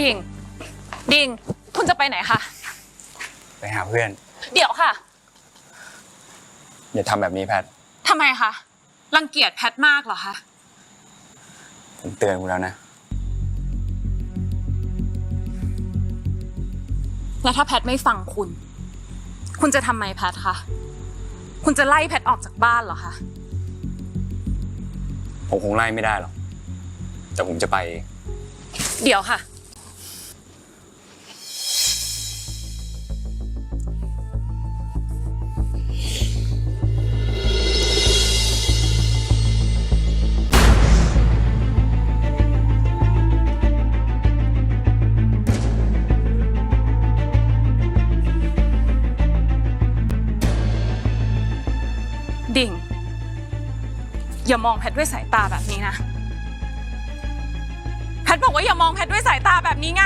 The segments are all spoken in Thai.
ดิ่งดิ่งคุณจะไปไหนคะ ไปหาเพื่อน เดี๋ยวค่ะ อย่าทำแบบนี้แพท ทำไมคะ รังเกียจแพทมากเหรอคะ ผมเตือนคุณแล้วนะ แล้วถ้าแพทไม่ฟังคุณ คุณจะทำไมแพทคะ คุณจะไล่แพทออกจากบ้านเหรอคะ ผมคงไล่ไม่ได้หรอก แต่ผมจะไปเอง เดี๋ยวค่ะ ดิ่ง อย่ามองแพทด้วยสายตาแบบนี้นะ แพทบอกว่าอย่ามองแพทด้วยสายตาแบบนี้ไง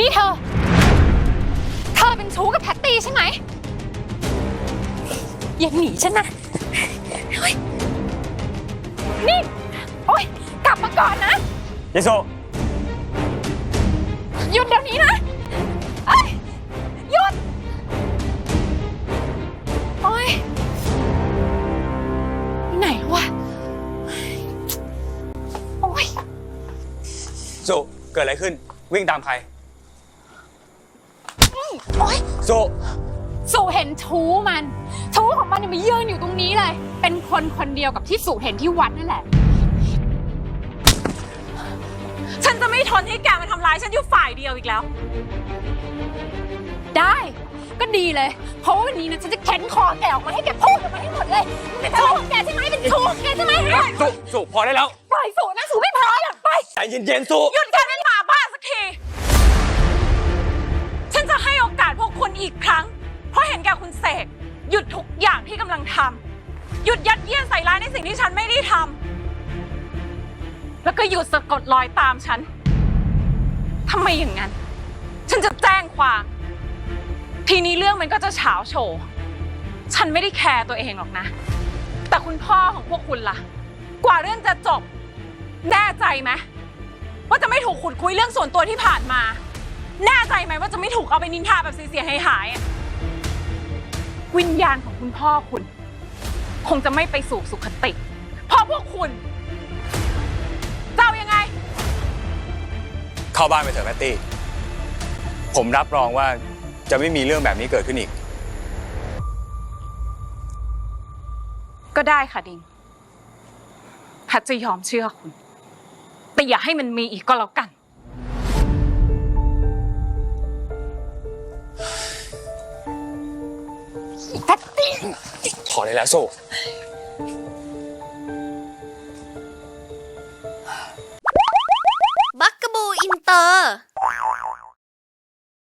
นี่เธอ เธอเป็นชู้กับแพตตี้ใช่ไหม อย่าหนีฉันนะเฮ้ยนี่ โอ๊ย กลับมาก่อนนะเยโซหยุดเดี๋ยวนี้นะเอ้ยหยุด โอ๊ย ไหนวะ โอ๊ย โซเกิดอะไรขึ้น วิ่งตามใคร โอ๊ยโซสุเห็นชู้มัน ชู้ของมันเนี่ยมายืนอยู่ตรงนี้เลย เป็นคนคนเดียวกับที่สุเห็นที่วัดนั่นแหละ ฉันจะไม่ทนให้แกมาทำร้ายฉันอยู่ฝ่ายเดียวอีกแล้ว ได้ ก็ดีเลย เพราะว่าวันนี้นะฉันจะเค้นคอแกออกมาให้แกพูดออกมาให้หมดเลยเป็นชู้ของแกใช่ไหมเป็นชู้ของแกใช่ไหมฮะโซโซพอได้แล้ว ปล่อยสูนะสูไม่พอหรอกไป ใจเย็นๆโซหยุด อีกครั้ง เพราะเห็นแก่คุณเสกหยุดทุกอย่างที่กำลังทำหยุดยัดเยียดใส่ร้ายในสิ่งที่ฉันไม่ได้ทำแล้วก็หยุดสะกดรอยตามฉันทำไมอย่างนั้น ฉันจะแจ้งความ ทีนี้เรื่องมันก็จะเฉาโฉวฉันไม่ได้แคร์ตัวเองหรอกนะ แต่คุณพ่อของพวกคุณล่ะ กว่าเรื่องจะจบ แน่ใจไหมว่าจะไม่ถูกขุดคุยเรื่องส่วนตัวที่ผ่านมา แน่ใจไหมว่าจะไม่ถูกเอาไปนินทาแบบเสียหายหายๆอะวิญญาณของคุณพ่อคุณ คงจะไม่ไปสู่สุขติ เพราะพวกคุณจะเอายังไง เข้าบ้านไปเถอะแพตตี้ ผมรับรองว่าจะไม่มีเรื่องแบบนี้เกิดขึ้นอีก ก็ได้ค่ะดิงแพทย์จะยอมเชื่อคุณ แต่อย่าให้มันมีอีกก็แล้วกัน พอได้แล้วโซ